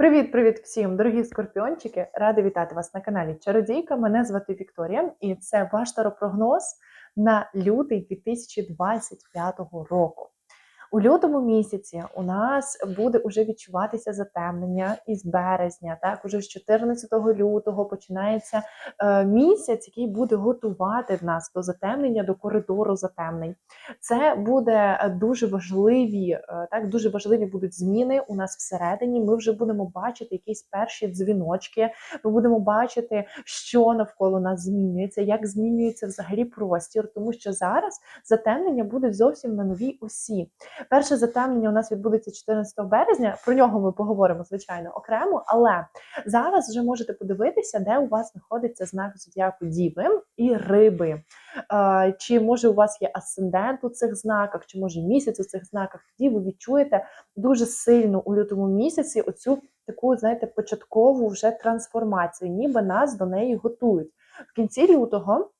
Привіт-привіт всім, дорогі скорпіончики! Рада вітати вас на каналі Чародійка. Мене звати Вікторія, і це ваш таропрогноз на лютий 2025 року. У лютому місяці у нас буде уже відчуватися затемнення із березня. Так, уже з 14 лютого починається е, місяць, який буде готувати нас до затемнення, до коридору затемнень. Це буде е, дуже важливі, е, так дуже важливі будуть зміни у нас всередині. Ми вже будемо бачити якісь перші дзвіночки. Ми будемо бачити, що навколо нас змінюється, як змінюється взагалі простір, тому що зараз затемнення будуть зовсім на новій осі. Перше затемнення у нас відбудеться 14 березня. Про нього ми поговоримо, звичайно, окремо. Але зараз вже можете подивитися, де у вас знаходиться знак зодіаку Діви і риби. Е, Чи може у вас є асцендент у цих знаках, чи може місяць у цих знаках? Тоді ви відчуєте дуже сильно у лютому місяці оцю таку, знаєте, початкову вже трансформацію, ніби нас до неї готують. В кінці лютого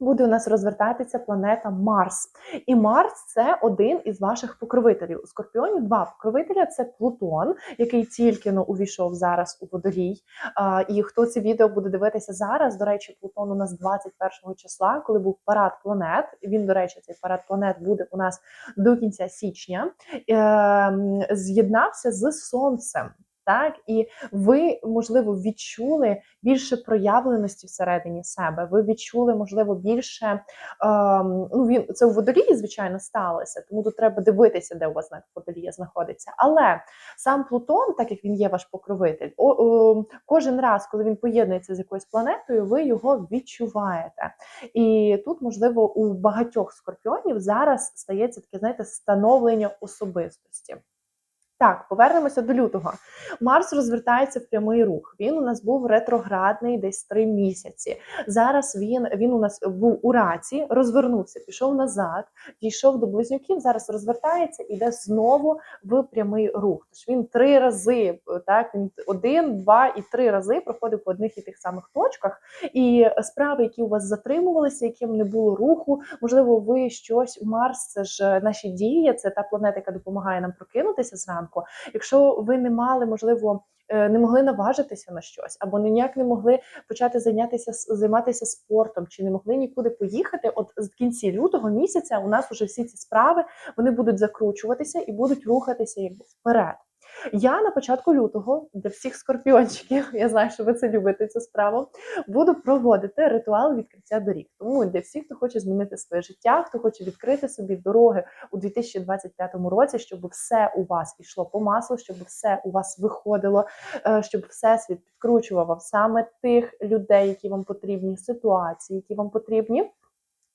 буде у нас розвертатися планета Марс. І Марс це один із ваших покровителів. У Скорпіоні два покровителя це Плутон, який тільки ну, увійшов зараз у водолій. А, І хто це відео буде дивитися зараз? До речі, Плутон у нас 21 числа, коли був парад планет. Він, до речі, цей парад планет буде у нас до кінця січня. Е, З'єднався з Сонцем. Так, і ви, можливо, відчули більше проявленості всередині себе. Ви відчули, можливо, більше ем, ну він це у водолії, звичайно, сталося, тому тут треба дивитися, де у вас знак водолія знаходиться. Але сам Плутон, так як він є ваш покровитель, о, о, кожен раз, коли він поєднується з якоюсь планетою, ви його відчуваєте. І тут, можливо, у багатьох скорпіонів зараз стається таке, знаєте, становлення особистості. Так, повернемося до лютого. Марс розвертається в прямий рух. Він у нас був ретроградний десь три місяці. Зараз він він у нас був у раці, розвернувся, пішов назад, дійшов до близнюків. Зараз розвертається і йде знову в прямий рух. Тож він три рази, так він один, два і три рази проходив по одних і тих самих точках. І справи, які у вас затримувалися, яким не було руху, можливо, ви щось Марс, це ж наші дії, це та планета, яка допомагає нам прокинутися зранку ранку. Якщо ви не мали, можливо, е, не могли наважитися на щось, або ніяк не могли почати зайнятися займатися спортом, чи не могли нікуди поїхати. От з кінці лютого місяця у нас вже всі ці справи вони будуть закручуватися і будуть рухатися якби вперед. Я на початку лютого для всіх скорпіончиків, я знаю, що ви це любите цю справу, буду проводити ритуал відкриття доріг. Тому для всіх, хто хоче змінити своє життя, хто хоче відкрити собі дороги у 2025 році, щоб все у вас йшло по маслу, щоб все у вас виходило, е, щоб всесвіт підкручував саме тих людей, які вам потрібні, ситуації, які вам потрібні.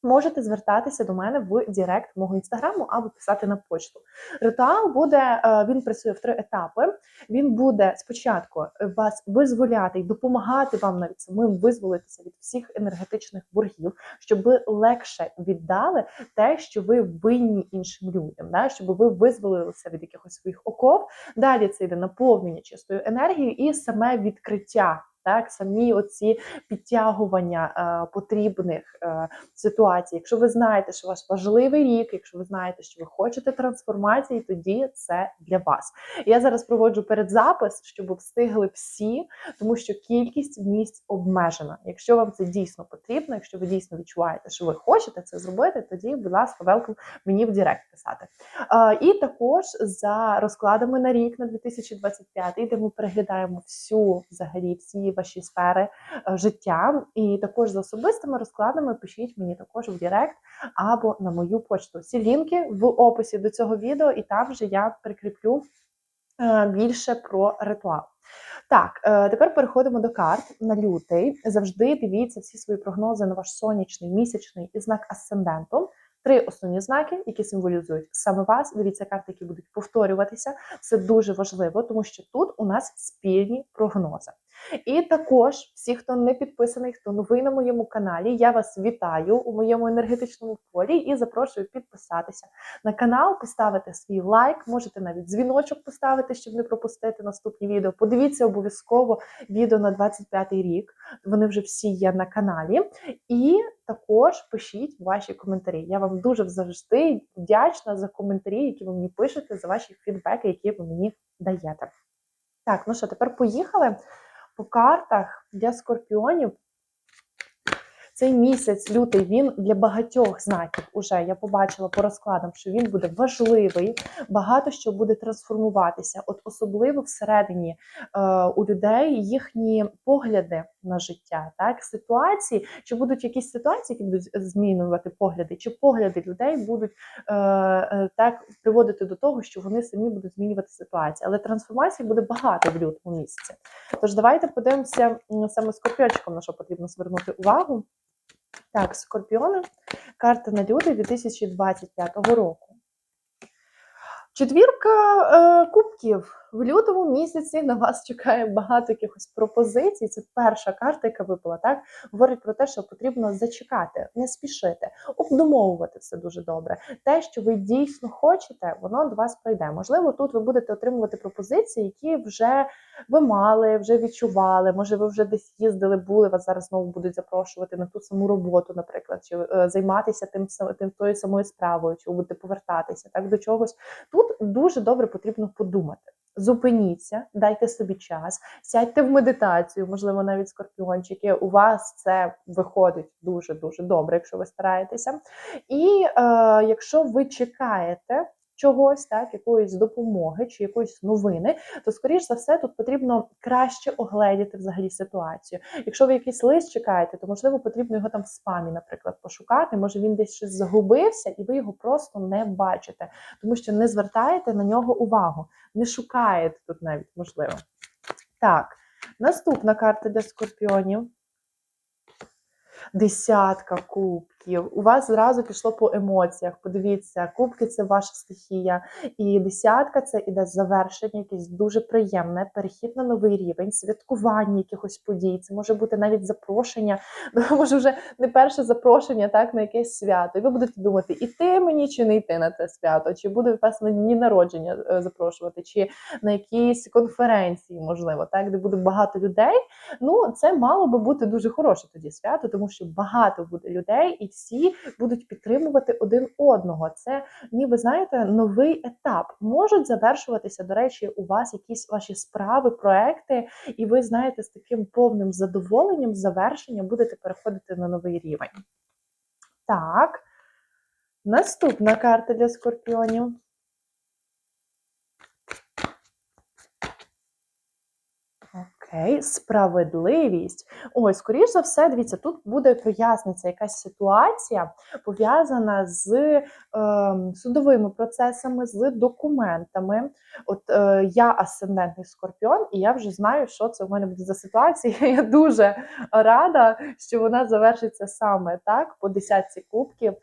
Можете звертатися до мене в Директ мого інстаграму або писати на почту. Ритуал буде, е, він працює в три етапи. Він буде спочатку вас визволяти і допомагати вам навіть самим визволитися від всіх енергетичних боргів, щоб ви легше віддали те, що ви винні іншим людям, да? щоб ви визволилися від якихось своїх оков. Далі це йде наповнення чистою енергією і саме відкриття так самі оці підтягування е, потрібних е, ситуацій. Якщо ви знаєте, що ваш важливий рік, якщо ви знаєте, що ви хочете трансформації, тоді це для вас. Я зараз проводжу передзапис, щоб встигли всі, тому що кількість місць обмежена. Якщо вам це дійсно потрібно, якщо ви дійсно відчуваєте, що ви хочете це зробити, тоді, будь ласка, велком мені в Директ писати. Е, і також за розкладами на рік на 2025, де ми переглядаємо всю взагалі всі ваші сфери е, життя. І також з особистими розкладами пишіть мені також в Директ або на мою почту. Всі лінки в описі до цього відео, і там вже я прикріплю е, більше про ритуал. Так, е, тепер переходимо до карт на лютий. Завжди дивіться всі свої прогнози на ваш сонячний, місячний і знак асценденту. Три основні знаки, які символізують саме вас. Дивіться карти, які будуть повторюватися. Це дуже важливо, тому що тут у нас спільні прогнози. І також всі, хто не підписаний, хто новий на моєму каналі, я вас вітаю у моєму енергетичному полі і запрошую підписатися на канал, поставити свій лайк, можете навіть дзвіночок поставити, щоб не пропустити наступні відео. Подивіться обов'язково відео на 25-й рік. Вони вже всі є на каналі. І також пишіть ваші коментарі. Я вам дуже завжди вдячна за коментарі, які ви мені пишете, за ваші фідбеки, які ви мені даєте. Так, ну що, тепер поїхали по картах для скорпіонів. Цей місяць, лютий, він для багатьох знаків уже я побачила по розкладам, що він буде важливий, багато що буде трансформуватися. От особливо всередині е, у людей їхні погляди на життя, так ситуації, чи будуть якісь ситуації, які будуть змінювати погляди, чи погляди людей будуть е, е, так приводити до того, що вони самі будуть змінювати ситуацію. Але трансформацій буде багато в лютому місяці. Тож давайте подивимося саме скорпіочком, на що потрібно звернути увагу. Так, скорпіони. Карта на люди 2025 року. Четвірка е, кубків. В лютому місяці на вас чекає багато якихось пропозицій. Це перша карта, яка випала, так? Говорить про те, що потрібно зачекати, не спішити, обдумовувати все дуже добре. Те, що ви дійсно хочете, воно до вас прийде. Можливо, тут ви будете отримувати пропозиції, які вже ви мали, вже відчували. Може, ви вже десь їздили, були, вас зараз знову будуть запрошувати на ту саму роботу, наприклад, чи е, займатися тим тим тою самою справою, чи будете повертатися так до чогось. Тут дуже добре потрібно подумати. Зупиніться, дайте собі час, сядьте в медитацію, можливо, навіть скорпіончики. У вас це виходить дуже дуже добре, якщо ви стараєтеся. І е, якщо ви чекаєте чогось, так, якоїсь допомоги чи якоїсь новини, то скоріш за все тут потрібно краще огледіти взагалі ситуацію. Якщо ви якийсь лист чекаєте, то можливо потрібно його там в спамі, наприклад, пошукати. Може він десь щось загубився, і ви його просто не бачите, тому що не звертаєте на нього увагу, не шукаєте тут навіть можливо. Так, наступна карта для скорпіонів. Десятка кубків. У вас зразу пішло по емоціях. Подивіться, кубки це ваша стихія. І десятка це іде завершення, якесь дуже приємне, перехід на новий рівень, святкування якихось подій. Це може бути навіть запрошення, може вже не перше запрошення так, на якесь свято. І ви будете думати, іти мені чи не йти на це свято, чи буде вас на дні народження е, запрошувати, чи на якісь конференції, можливо, так, де буде багато людей. Ну, це мало би бути дуже хороше тоді свято, тому що багато буде людей, і всі будуть підтримувати один одного. Це, ніби знаєте, новий етап. Можуть завершуватися, до речі, у вас якісь ваші справи, проекти, і ви знаєте, з таким повним задоволенням завершення будете переходити на новий рівень. Так, наступна карта для скорпіонів. Окей, справедливість. Ой, скоріш за все, дивіться, тут буде проясниться якась ситуація пов'язана з е, судовими процесами, з документами. От е, я асцендентний скорпіон, і я вже знаю, що це в мене буде за ситуація. Я дуже рада, що вона завершиться саме так, по десятці кубків.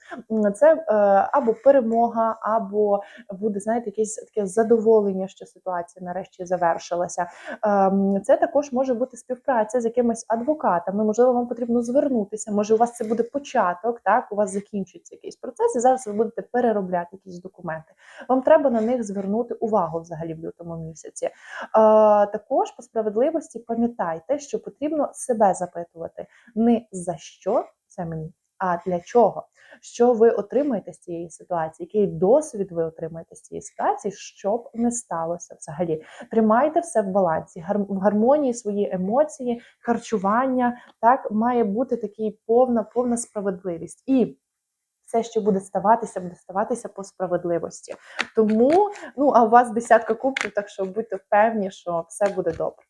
Це е, або перемога, або буде, знаєте, якесь таке задоволення, що ситуація нарешті завершилася. Ем, Це також може бути співпраця з якимись адвокатами. Можливо, вам потрібно звернутися. Може, у вас це буде початок, так у вас закінчиться якийсь процес, і зараз ви будете переробляти якісь документи. Вам треба на них звернути увагу взагалі в лютому місяці. Е, Також по справедливості пам'ятайте, що потрібно себе запитувати не за що це мені, а для чого. Що ви отримаєте з цієї ситуації, який досвід ви отримаєте з цієї ситуації, щоб не сталося взагалі. Тримайте все в балансі, в гармонії свої емоції, харчування. Так має бути такий повна, повна справедливість. І все, що буде ставатися, буде ставатися по справедливості. Тому, ну а у вас десятка кубків, так що будьте впевнені, що все буде добре.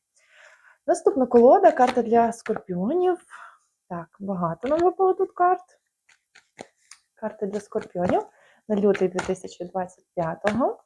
Наступна колода, карта для скорпіонів. Так, багато нам випало тут карт. Карти для скорпіонів на лютий 2025-го.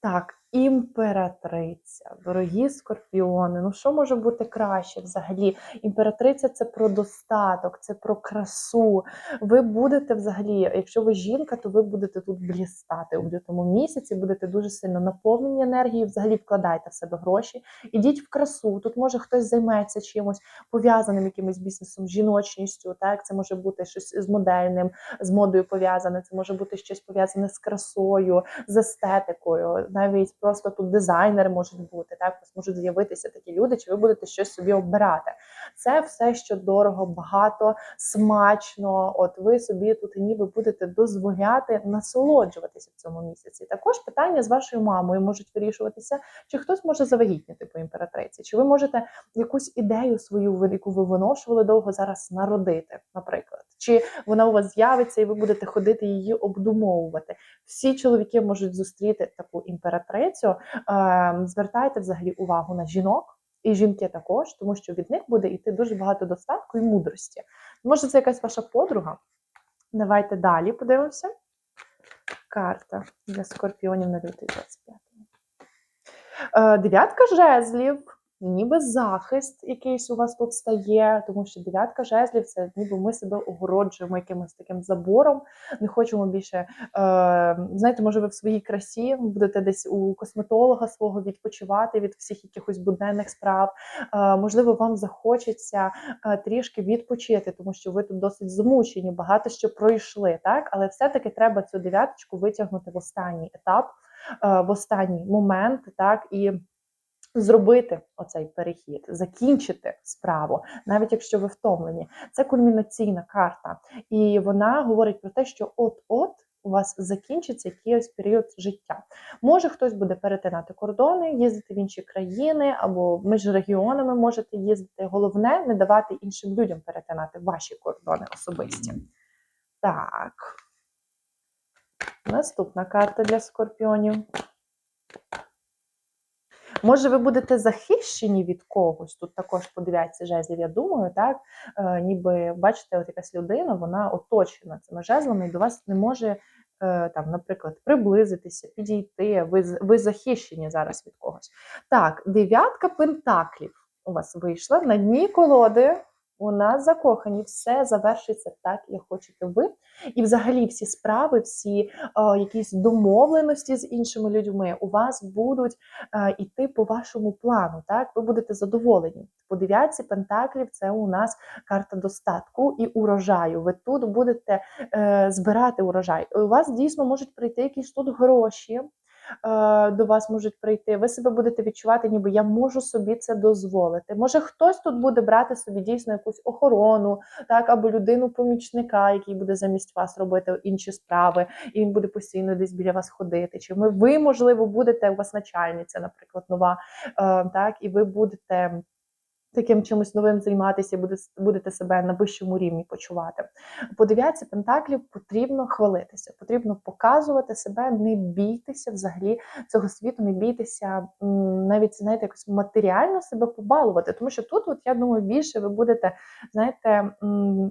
Так, імператриця, дорогі скорпіони. Ну що може бути краще взагалі? Імператриця це про достаток, це про красу. Ви будете взагалі, якщо ви жінка, то ви будете тут блістати у лютому місяці, будете дуже сильно наповнені енергією, взагалі вкладайте в себе гроші, ідіть в красу. Тут може хтось займеться чимось пов'язаним якимось бізнесом, жіночністю. Так, це може бути щось з модельним, з модою пов'язане, це може бути щось пов'язане з красою, з естетикою, навіть просто тут дизайнери можуть бути, так можуть з'явитися такі люди, чи ви будете щось собі обирати. Це все, що дорого, багато, смачно. От ви собі тут ніби будете дозволяти насолоджуватися в цьому місяці. Також питання з вашою мамою можуть вирішуватися, чи хтось може завагітніти по імператриці, чи ви можете якусь ідею свою, яку ви виношували довго зараз народити, наприклад, чи вона у вас з'явиться, і ви будете ходити її обдумовувати. Всі чоловіки можуть зустріти таку імператрицю. Ем, Звертайте взагалі увагу на жінок. І жінки також, тому що від них буде йти дуже багато достатку і мудрості. Може, це якась ваша подруга? Давайте далі подивимося. Карта для скорпіонів на лютий 25. Е, Дев'ятка жезлів, ніби захист якийсь у вас тут стає, тому що дев'ятка жезлів це ніби ми себе огороджуємо якимось таким забором. Не хочемо більше. Е, знаєте, може, ви в своїй красі будете десь у косметолога свого відпочивати від всіх якихось буденних справ. Е, можливо, вам захочеться е, трішки відпочити, тому що ви тут досить змучені, багато що пройшли, так? Але все-таки треба цю дев'яточку витягнути в останній етап, е, в останній момент, так і. Зробити оцей перехід, закінчити справу, навіть якщо ви втомлені. Це кульмінаційна карта, і вона говорить про те, що от-от у вас закінчиться якийсь період життя. Може, хтось буде перетинати кордони, їздити в інші країни або між регіонами можете їздити. Головне не давати іншим людям перетинати ваші кордони особисті. Так. Наступна карта для скорпіонів. Може, ви будете захищені від когось. Тут також подивляться жезлів, я думаю, так? Е, ніби бачите, от якась людина, вона оточена цими жезлами, і до вас не може, е, там, наприклад, приблизитися, підійти. Ви, ви захищені зараз від когось. Так, дев'ятка пентаклів у вас вийшла. На дні колоди у нас закохані, все завершиться так, як хочете ви. І взагалі всі справи, всі е, якісь домовленості з іншими людьми у вас будуть е, іти по вашому плану. Так, ви будете задоволені. По дев'ятці пентаклів це у нас карта достатку і урожаю. Ви тут будете е, збирати урожай. У вас дійсно можуть прийти якісь тут гроші. Е, До вас можуть прийти, ви себе будете відчувати, ніби я можу собі це дозволити. Може, хтось тут буде брати собі дійсно якусь охорону, так або людину-помічника, який буде замість вас робити інші справи, і він буде постійно десь біля вас ходити. Чи ми ви, можливо, будете у вас начальниця, наприклад, нова, е, так, і ви будете. Таким чимось новим займатися, буде- будете себе на вищому рівні почувати. По пентаклів потрібно хвалитися, потрібно показувати себе, не бійтеся взагалі цього світу, не бійтеся навіть знаєте, якось матеріально себе побалувати. Тому що тут, от я думаю, більше ви будете знаєте,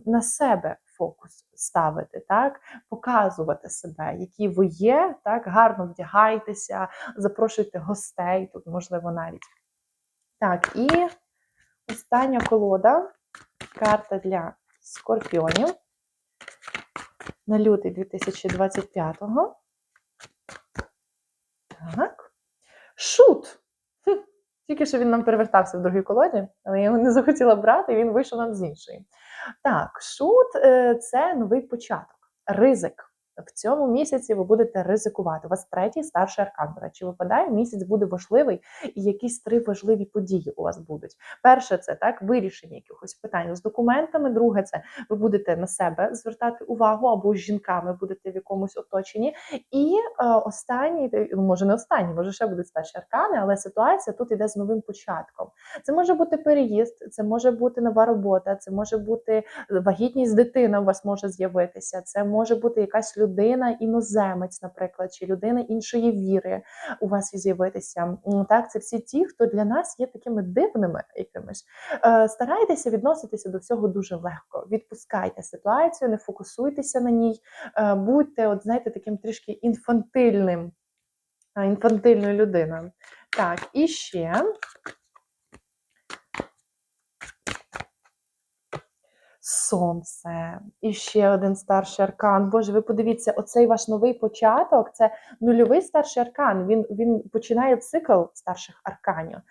на себе фокус ставити, так показувати себе, які ви є, так гарно вдягайтеся, запрошуйте гостей, тут можливо навіть. Так, і остання колода, карта для скорпіонів на лютий 2025-го. Так. Шут. Тільки що він нам перевертався в другій колоді, але я його не захотіла брати, і він вийшов нам з іншої. Так, шут е, це новий початок, ризик. В цьому місяці ви будете ризикувати. У вас третій старший аркан, до речі, випадає. Місяць буде важливий, і якісь три важливі події у вас будуть. Перше, це так вирішення якихось питань з документами. Друге, це ви будете на себе звертати увагу, або з жінками будете в якомусь оточенні. І е, останній, ну, може не останній, може ще будуть старші аркани, але ситуація тут іде з новим початком. Це може бути переїзд, це може бути нова робота, це може бути вагітність дитина у вас може з'явитися. Це може бути якась людина, іноземець, наприклад, чи людина іншої віри у вас і з'явитися. Так, це всі ті, хто для нас є такими дивними якимись. Е, Старайтеся відноситися до всього дуже легко. Відпускайте ситуацію, не фокусуйтеся на ній, Е, будьте, от знаєте, таким трішки інфантильним, е, інфантильною людиною. Так, і ще. Сонце. І ще один старший аркан. Боже, ви подивіться, оцей ваш новий початок це нульовий старший аркан. Він, він починає цикл старших арканів. Е,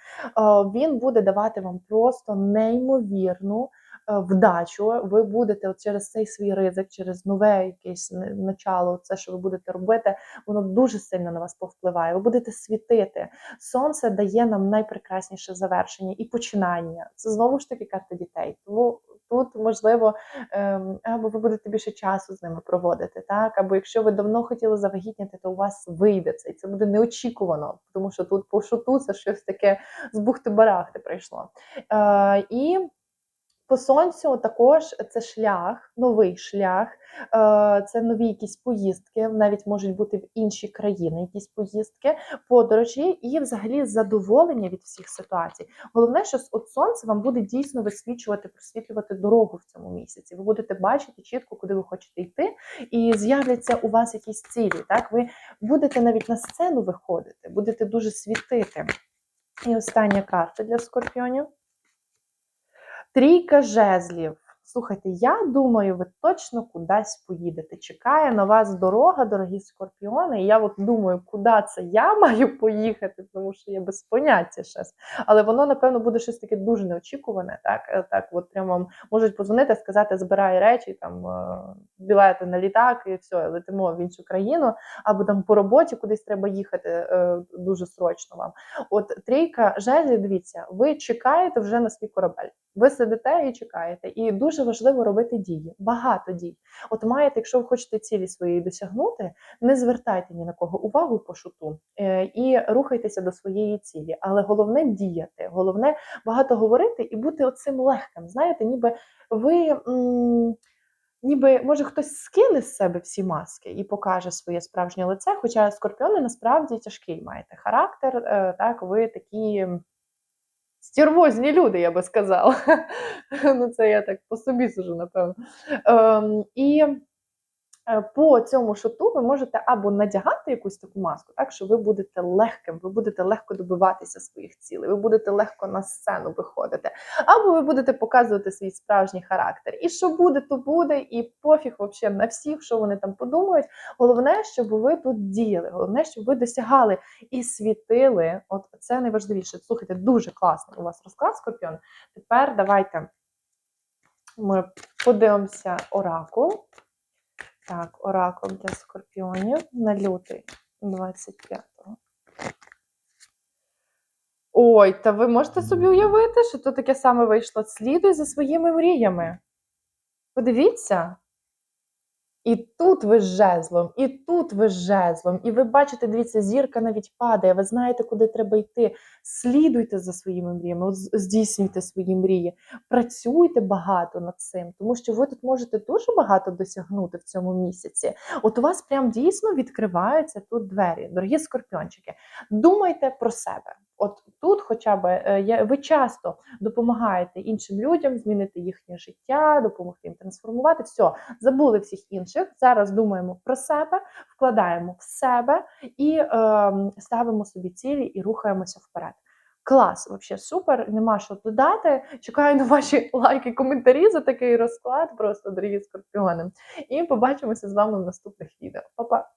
Він буде давати вам просто неймовірну вдачу. Ви будете от через цей свій ризик, через нове якесь начало, це, що ви будете робити, воно дуже сильно на вас повпливає. Ви будете світити. Сонце дає нам найпрекрасніше завершення і починання. Це знову ж таки карта дітей. Тому тут можливо ем, або ви будете більше часу з ними проводити, так або якщо ви давно хотіли завагітняти, то у вас вийде це, і це буде неочікувано, тому що тут по шуту це щось таке з бухти-барахти прийшло. Е, і по сонцю також це шлях, новий шлях, е, це нові якісь поїздки, навіть можуть бути в інші країни, якісь поїздки, подорожі і взагалі задоволення від всіх ситуацій. Головне, що от сонце вам буде дійсно висвічувати, просвітлювати дорогу в цьому місяці. Ви будете бачити чітко, куди ви хочете йти, і з'являться у вас якісь цілі. Так, ви будете навіть на сцену виходити, будете дуже світити. І остання карта для скорпіонів. Трійка жезлів. Слухайте, я думаю, ви точно кудись поїдете. Чекає на вас дорога, дорогі скорпіони. І я от думаю, куди це я маю поїхати, тому що я без поняття щас. Але воно, напевно, буде щось таке дуже неочікуване. Так, Е, так от прямо можуть позвонити, сказати, збирай речі, там е, білети на літак, і все, летимо в іншу країну, або там по роботі кудись треба їхати е, дуже срочно вам. От трійка жезлів, дивіться, ви чекаєте вже на свій корабель. Ви сидите і чекаєте, і дуже важливо робити дії, багато дій. От маєте, якщо ви хочете цілі своєї досягнути, не звертайте ні на кого увагу по шуту е, і рухайтеся до своєї цілі. Але головне діяти, головне багато говорити і бути оцим легким. Знаєте, ніби ви. Ніби може хтось скине з себе всі маски і покаже своє справжнє лице. Хоча скорпіони насправді тяжкий маєте характер. е, Так, ви такі Стервозні люди, я би сказала. ну, це я так по собі сужу, напевно. Ем, і по цьому шоту ви можете або надягати якусь таку маску, так що ви будете легким, ви будете легко добиватися своїх цілей, ви будете легко на сцену виходити, або ви будете показувати свій справжній характер. І що буде, то буде, і пофіг взагалі на всіх, що вони там подумають. Головне, щоб ви тут діяли, головне, щоб ви досягали і світили. От це найважливіше. Слухайте, дуже класний у вас розклад, Скорпіон. Тепер давайте ми подивимося оракул. Так, оракул для скорпіонів на лютий 25-го. Ой, та ви можете собі уявити, що то таке саме вийшло. Слідуй за своїми мріями. Подивіться. І тут ви з жезлом, і тут ви з жезлом. І ви бачите, дивіться, зірка навіть падає, ви знаєте, куди треба йти. Слідуйте за своїми мріями, здійснюйте свої мрії, працюйте багато над цим, тому що ви тут можете дуже багато досягнути в цьому місяці. От у вас прям дійсно відкриваються тут двері, дорогі скорпіончики. Думайте про себе. От тут, хоча б е, ви часто допомагаєте іншим людям змінити їхнє життя, допомогти їм трансформувати. Все, забули всіх інших. Зараз думаємо про себе, вкладаємо в себе і е, ставимо собі цілі і рухаємося вперед. Клас, взагалі супер, нема що додати. Чекаю на ваші лайки, коментарі за такий розклад, просто дорогі скорпіони. І побачимося з вами в наступних відео. Па-па!